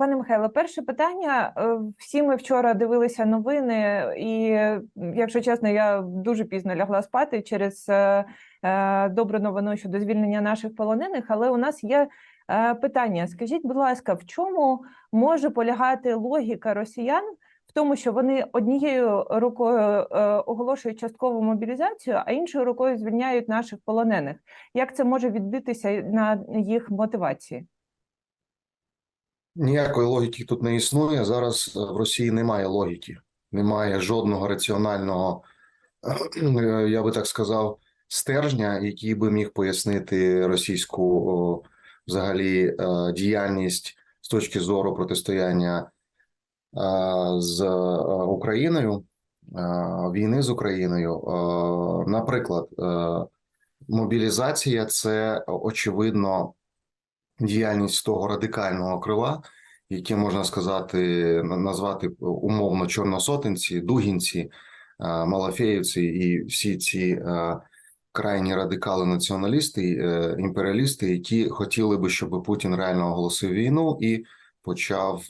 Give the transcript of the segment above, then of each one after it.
Пане Михайло, перше питання. Е, Всі ми вчора дивилися новини, і, якщо чесно, я дуже пізно лягла спати через е, е, добру новину щодо звільнення наших полонених. Але у нас є питання. Скажіть, будь ласка, в чому може полягати логіка росіян в тому, що вони однією рукою оголошують часткову мобілізацію, а іншою рукою звільняють наших полонених? Як це може відбитися на їх мотивації? Ніякої логіки тут не існує. Зараз е, в Росії немає логіки, немає жодного раціонального, е, я би так сказав, стержня, який би міг пояснити російську взагалі е, діяльність з точки зору протистояння з Україною, війни з Україною. Наприклад, мобілізація це очевидно діяльність того радикального крила, яке можна сказати, назвати умовно чорносотенці, дугінці, е, малафеївці і всі ці е, крайні радикали націоналісти, е, імперіалісти, які хотіли би, щоб Путін реально оголосив війну і почав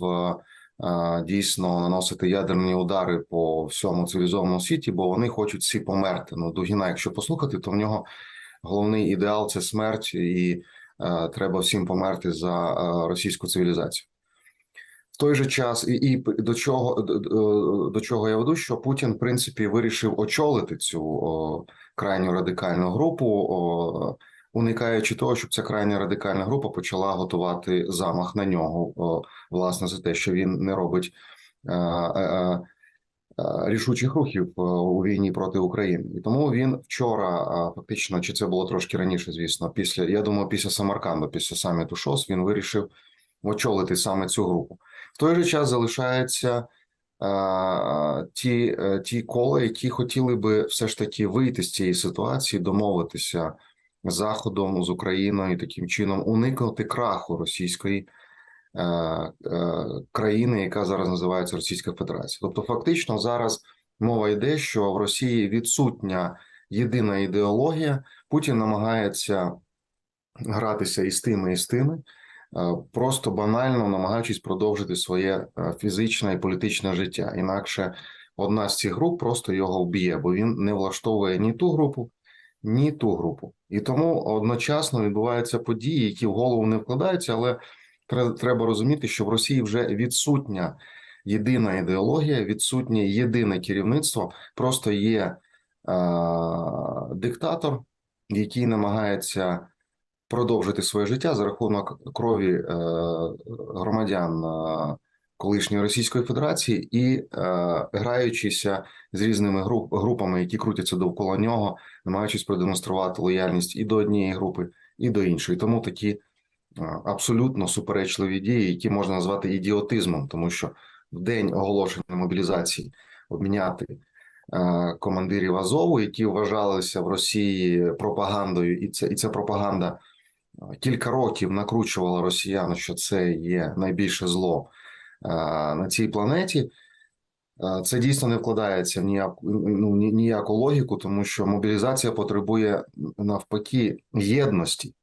дійсно наносити ядерні удари по всьому цивілізованому світі, бо вони хочуть всі померти. Ну, Дугіна, якщо послухати, то в нього головний ідеал це смерть і треба всім померти за е, російську цивілізацію. В той же час, і, і до чого до, до- до чого я веду, що Путін, в принципі, вирішив очолити цю о, крайню радикальну групу, о, уникаючи того, щоб ця крайня радикальна група почала готувати замах на нього, о, власне, за те, що він не робить е, е, е, рішучих рухів е, у війні проти України, і тому він вчора е, фактично, чи це було трошки раніше, звісно, після я думаю, після Самарканду, після саміту ШОС, він вирішив очолити саме цю групу. В той же час залишаються е, ті, е, ті кола, які хотіли би все ж таки вийти з цієї ситуації, домовитися з Заходом з Україною і таким чином уникнути краху російської е, е, країни, яка зараз називається Російська Федерація. Тобто, фактично, зараз мова йде, що в Росії відсутня єдина ідеологія. Путін намагається гратися і з тими, і з тими, е, просто банально намагаючись продовжити своє е, фізичне і політичне життя. Інакше одна з цих груп просто його вб'є, бо він не влаштовує ні ту групу, ні ту групу. І тому одночасно відбуваються події, які в голову не вкладаються, але треба розуміти, що в Росії вже відсутня єдина ідеологія, відсутнє єдине керівництво, просто є е, диктатор, який намагається продовжити своє життя за рахунок крові е, громадян е, колишньої Російської Федерації і е, граючися з різними груп, групами, які крутяться довкола нього, намагаючись продемонструвати лояльність і до однієї групи, і до іншої. Тому такі абсолютно суперечливі дії, які можна назвати ідіотизмом, тому що в день оголошення мобілізації обміняти е, командирів Азову, які вважалися в Росії пропагандою, і це і ця пропаганда е, кілька років накручувала росіян, що це є найбільше зло е, на цій планеті. Це дійсно не вкладається в ніяку ну, ніяку логіку, тому що мобілізація потребує навпаки єдності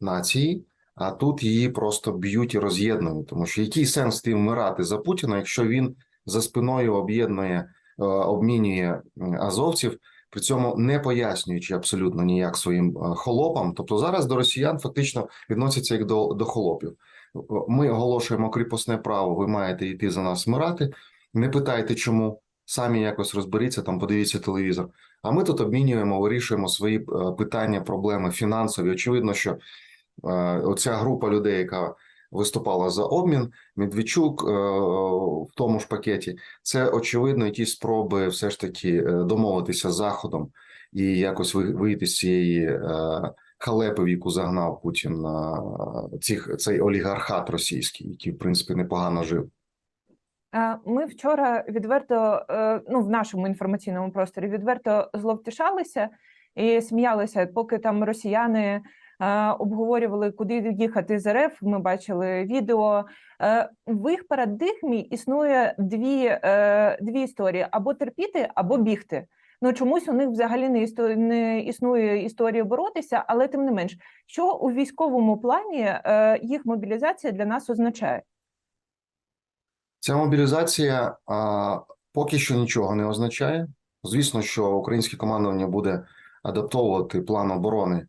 нації, а тут її просто б'ють і роз'єднують. Тому що який сенс ти вмирати за Путіна, якщо він за спиною об'єднує, е, обмінює азовців, при цьому не пояснюючи абсолютно ніяк своїм е, холопам. Тобто зараз до росіян фактично відносяться як до, до холопів. Ми оголошуємо кріпосне право, ви маєте йти за нас вмирати. Не питайте, чому самі якось розберіться там, подивіться телевізор. А ми тут обмінюємо, вирішуємо свої е, питання, проблеми фінансові. Очевидно, що оця група людей, яка виступала за обмін, Медведчук е, в тому ж пакеті, це очевидно якісь спроби все ж таки е, домовитися з Заходом і якось ви- вийти з цієї е, халепи, в яку загнав Путін е, цих цей олігархат російський, який в принципі непогано жив. Е, Ми вчора відверто, е, ну в нашому інформаційному просторі відверто зловтішалися і сміялися, поки там росіяни е, обговорювали, куди їхати з РФ. Ми бачили відео. Е, В їх парадигмі існує дві, е, дві історії: або терпіти, або бігти. Ну чомусь у них взагалі не істо- не існує історії боротися, але тим не менш, що у військовому плані е, їх мобілізація для нас означає? Ця мобілізація а, поки що нічого не означає. Звісно, що українське командування буде адаптовувати план оборони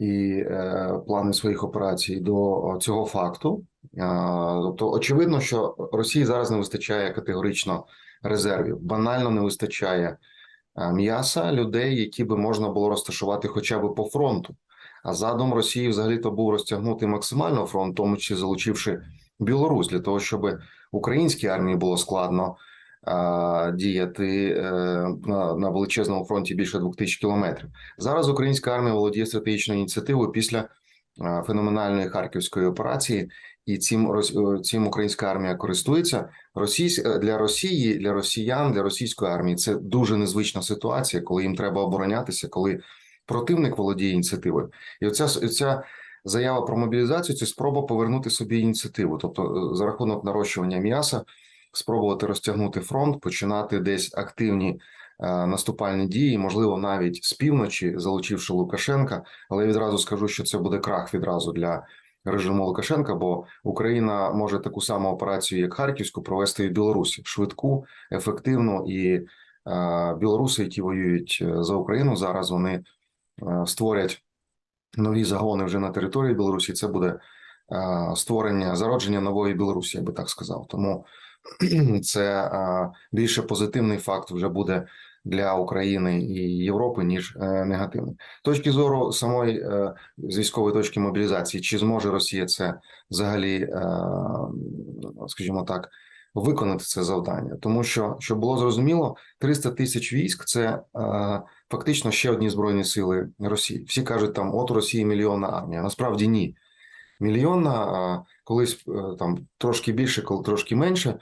і е, плани своїх операцій до цього факту. А, тобто, очевидно, що Росії зараз не вистачає категорично резервів. Банально не вистачає м'яса людей, які би можна було розташувати хоча б по фронту. А задум Росії взагалі-то був розтягнути максимально фронт, тому числі залучивши Білорусь для того, щоб українській армії було складно діяти е, на, величезному фронті більше двох тисяч кілометрів. Зараз українська армія володіє стратегічною ініціативою після феноменальної харківської операції, і цим е, цим українська армія користується. Російсь е, для Росії, для росіян, для російської армії це дуже незвична ситуація, коли їм треба оборонятися, коли противник володіє ініціативою, і оця ця заява про мобілізацію це спроба повернути собі ініціативу, тобто е, за рахунок нарощування м'яса, спробувати розтягнути фронт, починати десь активні е, наступальні дії, можливо, навіть з півночі, залучивши Лукашенка. Але я відразу скажу, що це буде крах відразу для режиму Лукашенка, бо Україна може таку саму операцію, як Харківську, провести і в Білорусі швидку, ефективну і е, білоруси, які воюють е, за Україну, зараз вони створять нові загони вже на території Білорусі. Це буде створення зародження нової Білорусі, я би так сказав. Тому це більше позитивний факт вже буде для України і Європи, ніж е, негативний. Точки зору самої е, з військової точки мобілізації, чи зможе Росія це взагалі, е, скажімо так, виконати це завдання, тому що щоб було зрозуміло, 300 тисяч військ це фактично ще одні збройні сили Росії. Всі кажуть, там от у Росії мільйонна армія. Насправді ні. Мільйонна а, колись е, там трошки більше, коли трошки менше.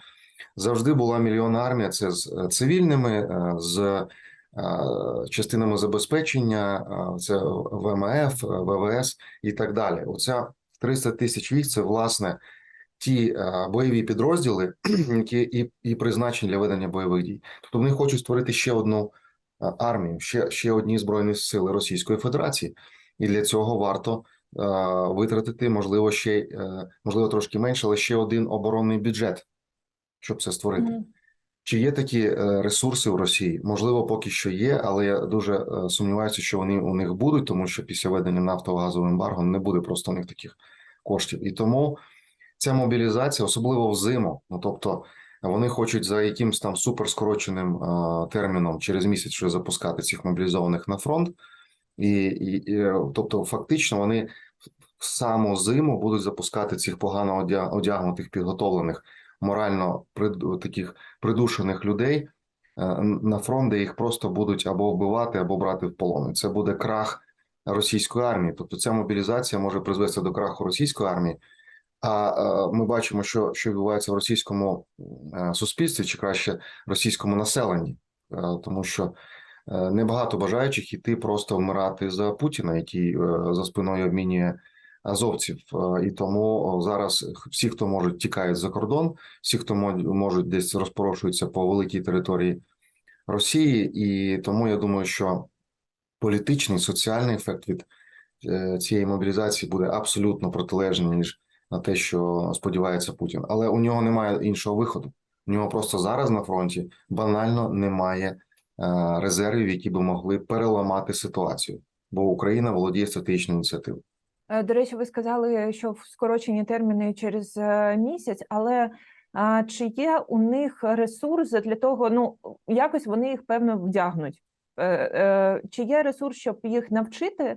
Завжди була мільйонна армія. Це з е, цивільними, е, з частинами забезпечення, це ВМФ, ВВС і так далі. Оця 300 тисяч військ це власне ті бойові підрозділи, які і, і призначені для ведення бойових дій. Тобто вони хочуть створити ще одну армію, ще, ще одні збройні сили Російської Федерації, і для цього варто витратити, можливо, ще е, можливо, трошки менше, але ще один оборонний бюджет, щоб це створити. Мгм. Чи є такі е, ресурси в Росії? Можливо, поки що є, але я дуже е, сумніваюся, що вони у них будуть, тому що після введення нафтово-газового ембарго не буде просто у них таких коштів. І тому ця мобілізація, особливо взиму, ну тобто вони хочуть за якимсь там суперскороченим е, терміном через місяць вже запускати цих мобілізованих на фронт, і, і, і е, тобто, фактично, вони саму зиму будуть запускати цих погано одя- одягнутих, підготовлених морально таких придушених людей е, на фронт, де їх просто будуть або вбивати, або брати в полон. Це буде крах російської армії. Тобто, ця мобілізація може призвести до краху російської армії. А е, ми бачимо, що, що відбувається в російському суспільстві, чи краще російському населенні, тому що небагато бажаючих іти просто вмирати за Путіна, який е, за спиною обмінює азовців. Е, І тому зараз всі, хто можуть, тікають за кордон, всі, хто мо- можуть десь розпорошуються по великій території Росії, і тому я думаю, що політичний соціальний ефект від е, цієї мобілізації буде абсолютно протилежний ніж на те, що сподівається Путін. Але у нього немає іншого виходу. У нього просто зараз на фронті банально немає е, резервів, які би могли переламати ситуацію, бо Україна володіє стратегічною ініціативою. Е, До речі, ви сказали, що в скорочені терміни через е, місяць, але чи є у них ресурси для того, ну якось вони їх певно вдягнуть? Е, е, Чи є ресурс, щоб їх навчити?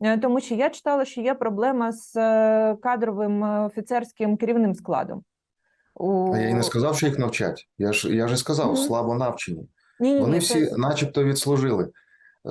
Е, Тому що я читала, що є проблема з е, кадровим е, офіцерським керівним складом. У... Я і не сказав, що їх навчать. Я ж я ж сказав, Мгм. слабо навчені. Ні, ні, Вони всі, це- начебто, відслужили.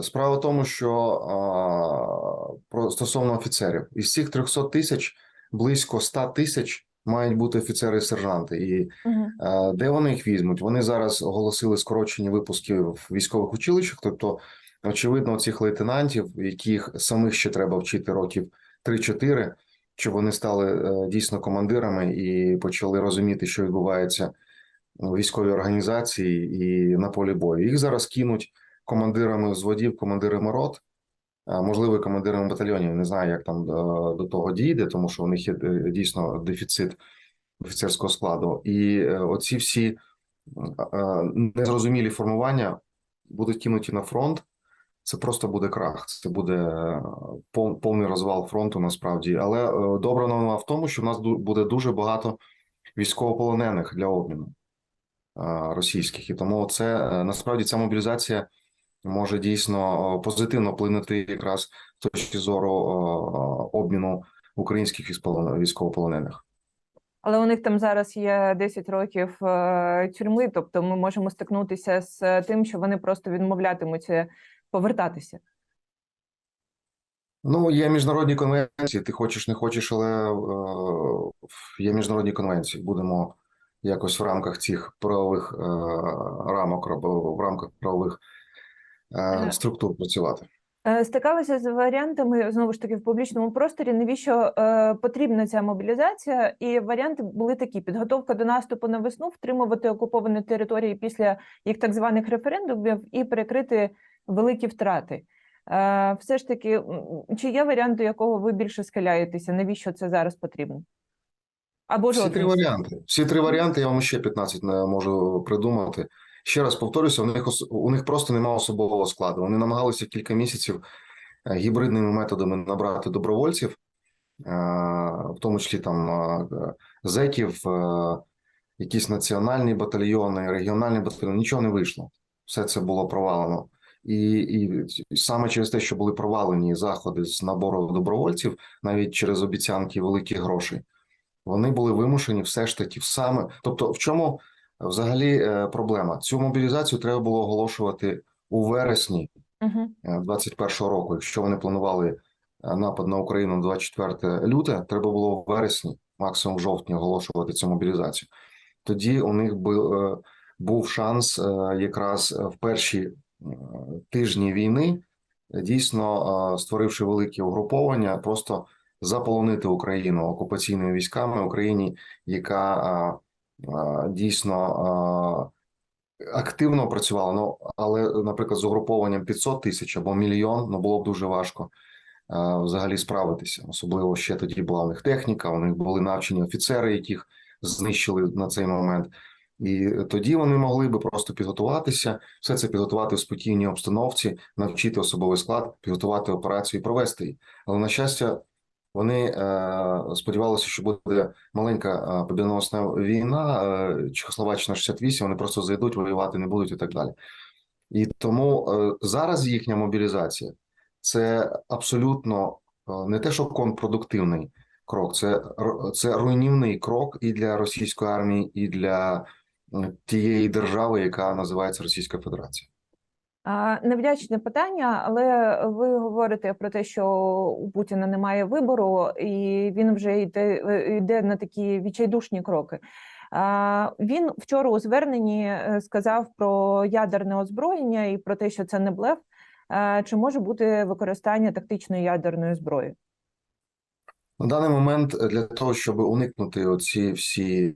Справа в тому, що а, про стосовно офіцерів, із цих 300 тисяч близько 100 тисяч мають бути офіцери і сержанти. І Мгм. Е, Де вони їх візьмуть? Вони зараз оголосили скорочені випуски в військових училищах. Тобто, очевидно, цих лейтенантів, яких самих ще треба вчити років 3-4, щоб вони стали е, дійсно командирами і почали розуміти, що відбувається у військовій організації і на полі бою. Їх зараз кинуть командирами взводів, командирами рот, можливо, командирами батальйонів. Не знаю, як там е, до того дійде, тому що у них є е, дійсно дефіцит офіцерського складу. І е, оці всі незрозумілі формування будуть кинуті на фронт. Це просто буде крах, це буде повний розвал фронту насправді. Але добра новина в тому, що в нас буде дуже багато військовополонених для обміну російських, і тому це е, насправді ця мобілізація може дійсно е, позитивно вплинути якраз з точки зору е, обміну українських військовополонених. Але у них там зараз є 10 років е, тюрми, тобто ми можемо стикнутися з тим, що вони просто відмовлятимуться повертатися. Ну, є міжнародні конвенції. Ти хочеш, не хочеш, але е, є міжнародні конвенції. Будемо якось в рамках цих правових е, рамок, в рамках правових е, Е. структур працювати. Е, Стикалися з варіантами знову ж таки в публічному просторі. Навіщо е, потрібна ця мобілізація? І варіанти були такі: підготовка до наступу на весну, втримувати окуповані території після їх так званих референдумів і перекрити великі втрати. Е, все ж таки, чи є варіант, до якого ви більше схиляєтеся? Навіщо це зараз потрібно? Або Всі три варіанти. Всі три варіанти, я вам ще 15 не можу придумати. Ще раз повторюся, у них у них просто немає особового складу. Вони намагалися кілька місяців е, гібридними методами набрати добровольців, е, в тому числі там е, зеків, якісь національні батальйони, регіональні батальйони. Нічого не вийшло. Все це було провалено. І, і саме через те, що були провалені заходи з набору добровольців, навіть через обіцянки великих грошей вони були вимушені все ж таки саме. Тобто, в чому взагалі е, проблема? Цю мобілізацію треба було оголошувати у вересні Угу. е, 21-го року. Якщо вони планували е, напад на Україну 24 люте, треба було в вересні, максимум в жовтні, оголошувати цю мобілізацію. Тоді у них е, був шанс е, якраз в перші е, тижні війни, е, дійсно е, створивши великі угруповання, просто заполонити Україну окупаційними військами Україні, яка а, а, дійсно а, активно працювала. Ну але, наприклад, з угрупованням 500 тисяч або мільйон, ну було б дуже важко а, взагалі справитися. Особливо ще тоді була у них техніка, у них були навчені офіцери, яких знищили на цей момент. І тоді вони могли би просто підготуватися, все це підготувати в спокійній обстановці, навчити особовий склад, підготувати операцію і провести її. Але на щастя, вони е, сподівалися, що буде маленька е, побідоносна війна, е, Чехословаччина 68, вони просто зайдуть, воювати не будуть і так далі. І тому зараз їхня мобілізація це абсолютно не те, що контрпродуктивний крок, це, це руйнівний крок і для російської армії, і для тієї держави, яка називається Російська Федерація. Невдячне питання, але ви говорите про те, що у Путіна немає вибору, і він вже йде, е, йде на такі відчайдушні кроки. Він вчора у зверненні е, сказав про ядерне озброєння і про те, що це не блеф. Чи може бути використання тактичної ядерної зброї? На даний момент е, для того, щоб уникнути оці всі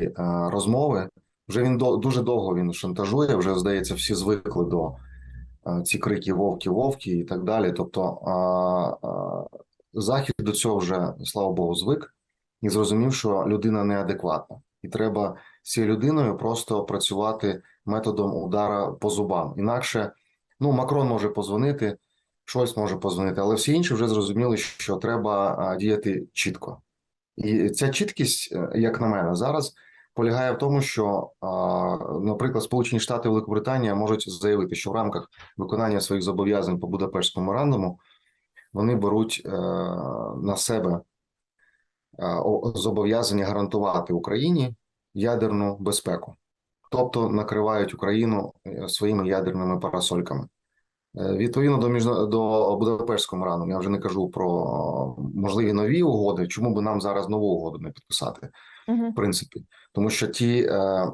розмови, вже він дуже довго він шантажує. Вже здається, всі звикли до ці крики вовки, вовки і так далі. Тобто захід до цього вже слава Богу звик і зрозумів, що людина неадекватна, і треба з цією людиною просто працювати методом удара по зубам. Інакше, ну Макрон може позвонити. Щось може позвонити, але всі інші вже зрозуміли, що треба діяти чітко. І ця чіткість, е, як на мене, зараз полягає в тому, що, наприклад, Сполучені Штати і Великобританія можуть заявити, що в рамках виконання своїх зобов'язань по Будапештському меморандуму вони беруть е, на себе е, зобов'язання гарантувати Україні ядерну безпеку, тобто накривають Україну е, своїми ядерними парасольками. Е, Відповідно до міжна... до Будапештського меморандуму, я вже не кажу про можливі нові угоди. Чому би нам зараз нову угоду не підписати? Угу. В принципі, тому що ті е,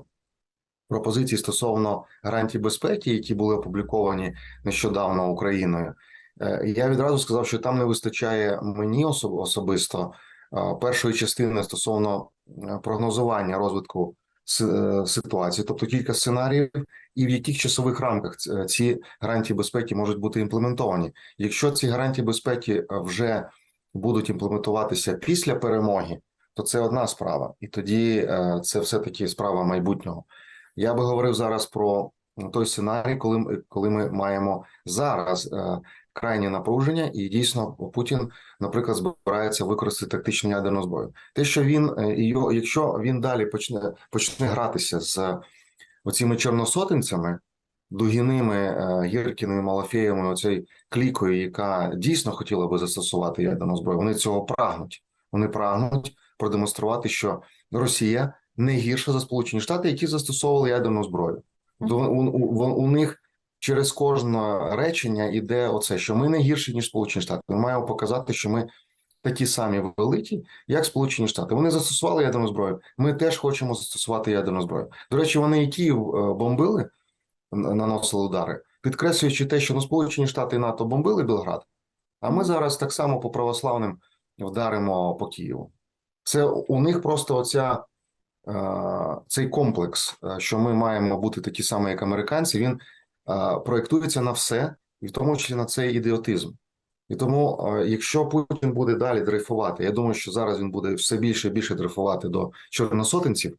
пропозиції стосовно гарантій безпеки, які були опубліковані нещодавно Україною, е, я відразу сказав, що там не вистачає мені особ... особисто е, першої частини стосовно е, прогнозування розвитку е, ситуації, тобто кілька сценаріїв, і в яких часових рамках ці гарантії безпеки можуть бути імплементовані. Якщо ці гарантії безпеки е, вже будуть імплементуватися після перемоги, то це одна справа, і тоді е, це все-таки справа майбутнього. Я би говорив зараз про той сценарій, коли, коли ми маємо зараз е, крайнє напруження, і дійсно Путін, наприклад, збирається використати тактичну ядерну зброю. Те, що він е, і його, якщо він далі почне почне гратися з оціми чорносотенцями, дугіними, е, гіркіними, малафеями, оцей клікою, яка дійсно хотіла би застосувати ядерну зброю, вони цього прагнуть. Вони прагнуть продемонструвати, що Росія не гірша за Сполучені Штати, які застосовували ядерну зброю. Тобто у, у, у, них через кожне речення іде оце, що ми не гірші, ніж Сполучені Штати. Ми маємо показати, що ми такі самі великі, як Сполучені Штати. Вони застосували ядерну зброю. Ми теж хочемо застосувати ядерну зброю. До речі, вони і Київ е, бомбили, наносили удари, підкреслюючи те, що ну, Сполучені Штати і НАТО бомбили Белград, а ми зараз так само по православним вдаримо по Києву. Це у них просто оця, цей комплекс, е, що ми маємо бути такі самі, як американці, він е, проєктується на все, і в тому числі на цей ідіотизм. І тому, е, якщо Путін буде далі дрейфувати, я думаю, що зараз він буде все більше і більше дрейфувати до чорносотенців,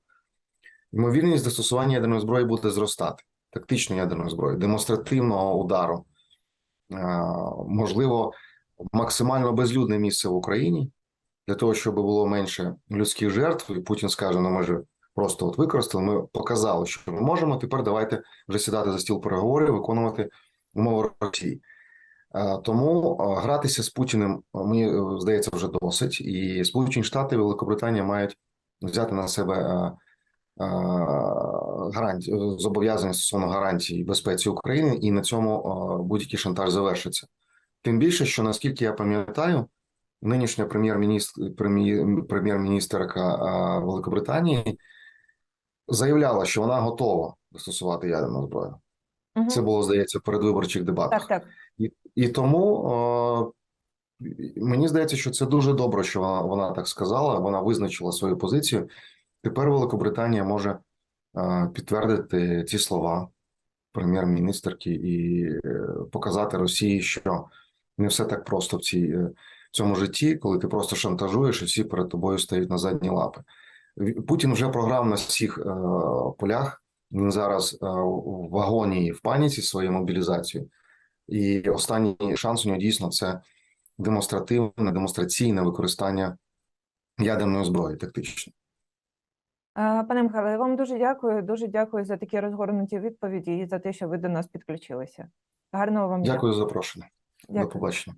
ймовірність застосування ядерної зброї буде зростати, тактичної ядерної зброї, демонстративного удару, можливо, максимально безлюдне місце в Україні для того, щоб було менше людських жертв, і Путін скаже: ну ми ж просто от використали, ми показали, що ми можемо. Тепер давайте вже сідати за стіл переговорів, виконувати умови Росії. Е, Тому е, гратися з Путіним е, мені здається вже досить, і Сполучені Штати і Великобританія мають взяти на себе гарантії зобов'язання стосовно гарантій безпеці України, і на цьому будь-який шантаж завершиться. Тим більше, що наскільки я пам'ятаю, нинішня прем'єр-міністр прем'єр- прем'єр-міністерка Великобританії заявляла, що вона готова застосувати ядерну зброю. Мгм. Це було здається в передвиборчих дебатах. Так, так. І, і тому е, мені здається, що це дуже добре, що вона, вона так сказала. Вона визначила свою позицію. Тепер Великобританія може е, підтвердити ці слова прем'єр-міністерки і е, показати Росії, що не все так просто в цій в цьому житті, коли ти просто шантажуєш і всі перед тобою стають на задні лапи. Путін вже програв на всіх е, полях. Він зараз е, в агонії, і в паніці своєю мобілізацією. І останній шанс у нього дійсно це демонстративне, демонстраційне використання ядерної зброї тактично. Е, Пане Михайло, я вам дуже дякую. Дуже дякую за такі розгорнуті відповіді і за те, що ви до нас підключилися. Гарного вам. Дякую за запрошення. До побачення.